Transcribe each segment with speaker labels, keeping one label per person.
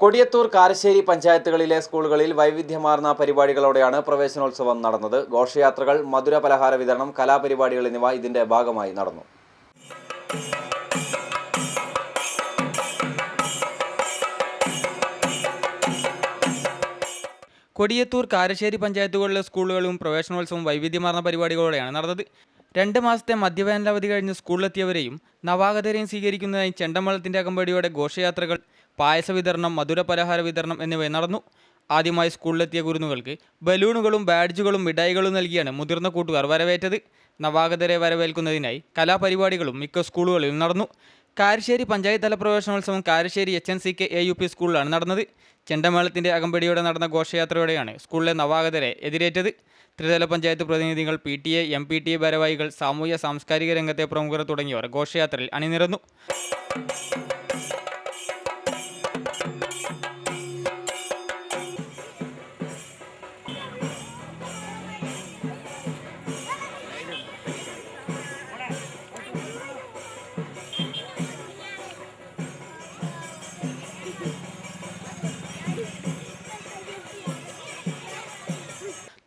Speaker 1: കൊടിയത്തൂർ കാരശ്ശേരി പഞ്ചായത്തുകളിലെ സ്കൂളുകളിൽ വൈവിധ്യമാർന്ന പരിപാടികളോടെയാണ് പ്രവേശനോത്സവം നടന്നത്. ഘോഷയാത്രകൾ മധുര പലഹാര വിതരണം കലാപരിപാടികൾ എന്നിവ ഇതിന്റെ ഭാഗമായി നടന്നു.
Speaker 2: കൊടിയത്തൂർ കാരശ്ശേരി പഞ്ചായത്തുകളിലെ സ്കൂളുകളും പ്രവേശനോത്സവം വൈവിധ്യമാർന്ന പരിപാടികളോടെയാണ് നടന്നത്. രണ്ട് മാസത്തെ മദ്യവേനലവധി കഴിഞ്ഞ് സ്കൂളിലെത്തിയവരെയും നവാഗതരെയും സ്വീകരിക്കുന്നതിനായി ചെണ്ടമേളത്തിന്റെ അകമ്പടിയോടെ ഘോഷയാത്രകൾ പായസ വിതരണം മധുര പലഹാര വിതരണം എന്നിവ നടന്നു. ആദ്യമായി സ്കൂളിലെത്തിയ കുരുന്നുകൾക്ക് ബലൂണുകളും ബാഡ്ജുകളും മിഠായികളും നൽകിയാണ് മുതിർന്ന കൂട്ടുകാർ വരവേറ്റത്. നവാഗതരെ വരവേൽക്കുന്നതിനായി കലാപരിപാടികളും മിക്ക സ്കൂളുകളിൽ നടന്നു. കാരശ്ശേരി പഞ്ചായത്ത് തല പ്രവേശനോത്സവം Karassery H N C K A U P സ്കൂളിലാണ് നടന്നത്. ചെണ്ടമേളത്തിന്റെ അകമ്പടിയോടെ നടന്ന ഘോഷയാത്രയോടെയാണ് സ്കൂളിലെ നവാഗതരെ എതിരേറ്റത്. ത്രിതല പഞ്ചായത്ത് പ്രതിനിധികൾ P T A M P T A ഭാരവാഹികൾ സാമൂഹ്യ സാംസ്കാരിക രംഗത്തെ പ്രമുഖർ തുടങ്ങിയവർ ഘോഷയാത്രയിൽ അണിനിരന്നു.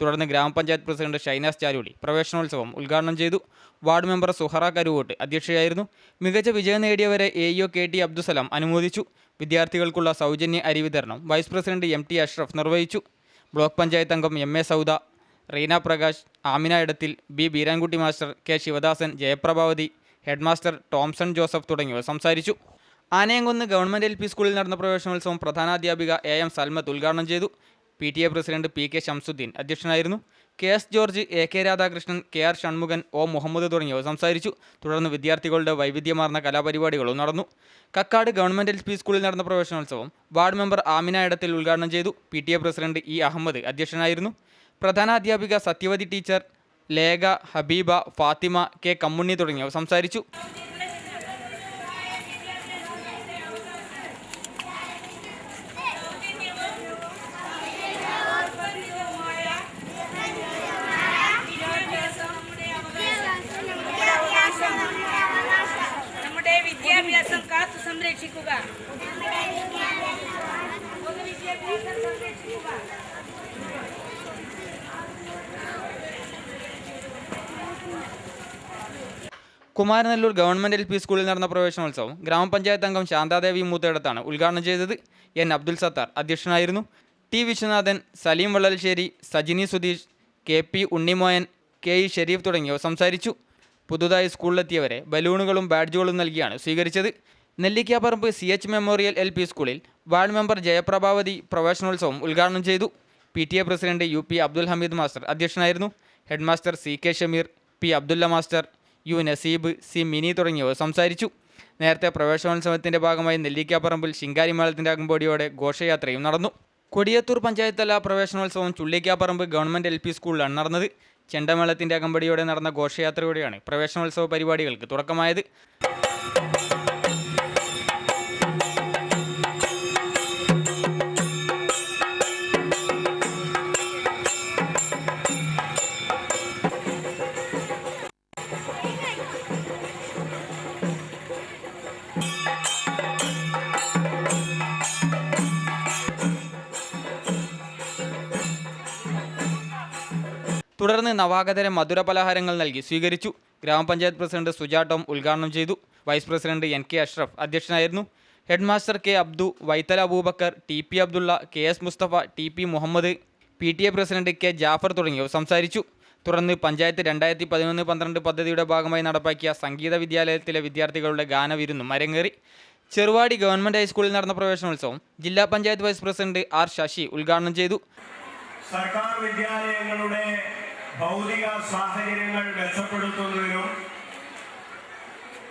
Speaker 2: തുടർന്ന് ഗ്രാമപഞ്ചായത്ത് പ്രസിഡന്റ് ഷൈനാസ് ചാരുളി പ്രവേശനോത്സവം ഉദ്ഘാടനം ചെയ്തു. വാർഡ് മെമ്പർ സുഹറ കരുവോട്ട് അധ്യക്ഷയായിരുന്നു. മികച്ച വിജയം നേടിയവരെ A EO K T Abdussalam അനുമോദിച്ചു. വിദ്യാർത്ഥികൾക്കുള്ള സൗജന്യ അരി വിതരണം vice president M T Ashraf നിർവഹിച്ചു. ബ്ലോക്ക് പഞ്ചായത്ത് അംഗം M A Sauda Reena Prakash Amina Edathil B Beerankutty master K Sivadasan Jayaprabhavathi headmaster Tomson Joseph തുടങ്ങിയവർ സംസാരിച്ചു. ആനയംകുന്ന് ഗവൺമെന്റ് എൽ പി സ്കൂളിൽ നടന്ന പ്രവേശനോത്സവം പ്രധാനാധ്യാപിക എ എം സൽമത്ത് ഉദ്ഘാടനം ചെയ്തു. P T A president P K Shamsuddin അധ്യക്ഷനായിരുന്നു. K S George A K Radhakrishnan K R Shanmukhan O Muhammad തുടങ്ങിയവർ സംസാരിച്ചു. തുടർന്ന് വിദ്യാർത്ഥികളുടെ വൈവിധ്യമാർന്ന കലാപരിപാടികളും നടന്നു. കക്കാട് ഗവൺമെന്റ് എൽ പി സ്കൂളിൽ നടന്ന പ്രവേശനോത്സവം വാർഡ് മെമ്പർ ആമിന ഇടത്തിൽ ഉദ്ഘാടനം ചെയ്തു. P T A president E Ahammed അധ്യക്ഷനായിരുന്നു. പ്രധാനാധ്യാപിക സത്യവതി ടീച്ചർ ലേഖ ഹബീബ ഫാത്തിമ കെ കമ്മുണ്ണി തുടങ്ങിയവർ സംസാരിച്ചു. കുമാരനെല്ലൂർ ഗവൺമെന്റ് എൽ പി സ്കൂളിൽ നടന്ന പ്രവേശനോത്സവം ഗ്രാമപഞ്ചായത്ത് അംഗം ശാന്താദേവി മൂത്തേടത്താണ് ഉദ്ഘാടനം ചെയ്തത് എൻ അബ്ദുൽ സത്താർ. അധ്യക്ഷനായിരുന്നു T Viswanathan Saleem Vallalssery Sajini Sudheesh K P Unnimoyan K E Shereef തുടങ്ങിയവർ സംസാരിച്ചു. പുതുതായി സ്കൂളിലെത്തിയവരെ ബലൂണുകളും ബാഡ്ജുകളും നൽകിയാണ് സ്വീകരിച്ചത്. Nellikkaparamba C H memorial L P സ്കൂളിൽ വാർഡ് മെമ്പർ ജയപ്രഭാവതി പ്രവേശനോത്സവം ഉദ്ഘാടനം ചെയ്തു. P T A president U P Abdul Hameed master അധ്യക്ഷനായിരുന്നു. Head master C K Shameer P Abdulla master U Naseeb C Mini തുടങ്ങിയവർ സംസാരിച്ചു. നേരത്തെ പ്രവേശനോത്സവത്തിന്റെ ഭാഗമായി നെല്ലിക്കാപ്പറമ്പിൽ ശിങ്കാരിമേളത്തിന്റെ അകമ്പോടിയോടെ ഘോഷയാത്രയും നടന്നു. കൊടിയത്തൂർ പഞ്ചായത്തല പ്രവേശനോത്സവം ചുള്ളിക്കാപ്പറമ്പ് ഗവൺമെന്റ് എൽ പി സ്കൂളിലാണ് നടന്നത് ചെണ്ടമേളത്തിന്റെ അകമ്പടിയോടെ നടന്ന ഘോഷയാത്രയോടെയാണ് പ്രവേശനോത്സവ പരിപാടികൾക്ക് തുടക്കമായത്. തുടർന്ന് നവാഗതരെ മധുര പലഹാരങ്ങൾ നൽകി സ്വീകരിച്ചു. ഗ്രാമപഞ്ചായത്ത് പ്രസിഡന്റ് സുജാ ടോം ഉദ്ഘാടനം ചെയ്തു. Vice president N K Ashraf അധ്യക്ഷനായിരുന്നു. Headmaster K Abdu Vaithala Aboobacker T P Abdulla K S Musthafa T P Muhammad P T A president K Jafar തുടങ്ങിയവർ സംസാരിച്ചു. തുടർന്ന് പഞ്ചായത്ത് രണ്ടായിരത്തി പതിനൊന്ന് പന്ത്രണ്ട് പദ്ധതിയുടെ ഭാഗമായി നടപ്പാക്കിയ സംഗീത വിദ്യാലയത്തിലെ വിദ്യാർത്ഥികളുടെ ഗാനവിരുന്നും അരങ്ങേറി ചെറുവാടി ഗവൺമെന്റ് ഹൈസ്കൂളിൽ നടന്ന പ്രവേശനോത്സവം ജില്ലാ panchayat vice president R Sasi ഉദ്ഘാടനം ചെയ്തു.
Speaker 3: സർക്കാർ വിദ്യാലയങ്ങളുടെ ഭൗതിക സാഹചര്യങ്ങൾ മെച്ചപ്പെടുത്തുന്നതിനും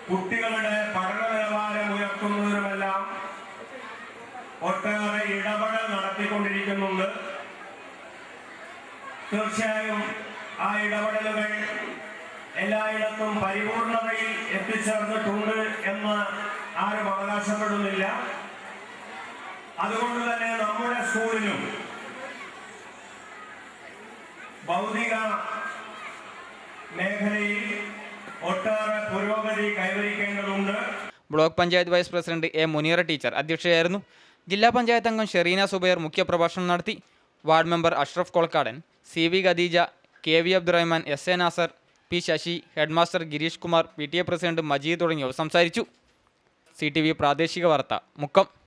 Speaker 3: കുട്ടികളുടെ പഠന നിലവാരം ഉയർത്തുന്നതിനുമെല്ലാം ഒട്ടേറെ ഇടപെടൽ നടത്തിക്കൊണ്ടിരിക്കുന്നുണ്ട്. തീർച്ചയായും ആ ഇടപെടലുകൾ എല്ലായിടത്തും പരിപൂർണതയിൽ എത്തിച്ചേർന്നിട്ടുണ്ട് എന്ന് ആരും അവകാശപ്പെടുന്നില്ല. അതുകൊണ്ട് തന്നെ നമ്മുടെ സ്കൂളിലും ഭൗതിക മേഖലയിൽ ഒട്ടേറെ പുരോഗതി കൈവരിക്കേണ്ടതുണ്ട്.
Speaker 2: Block panchayat vice president A Muneera teacher അധ്യക്ഷയായിരുന്നു. ജില്ലാ പഞ്ചായത്ത് അംഗം ഷെറീന സുബൈർ മുഖ്യപ്രഭാഷണം നടത്തി. Ward member Ashraf Kolakkadan C V Khadeeja K V Abdurahman S A Nasar P Sasi headmaster Gireesh Kumar P T A president Majeed തുടങ്ങിയവർ സംസാരിച്ചു. സി ടി വി പ്രാദേശിക വാർത്ത മുക്കം.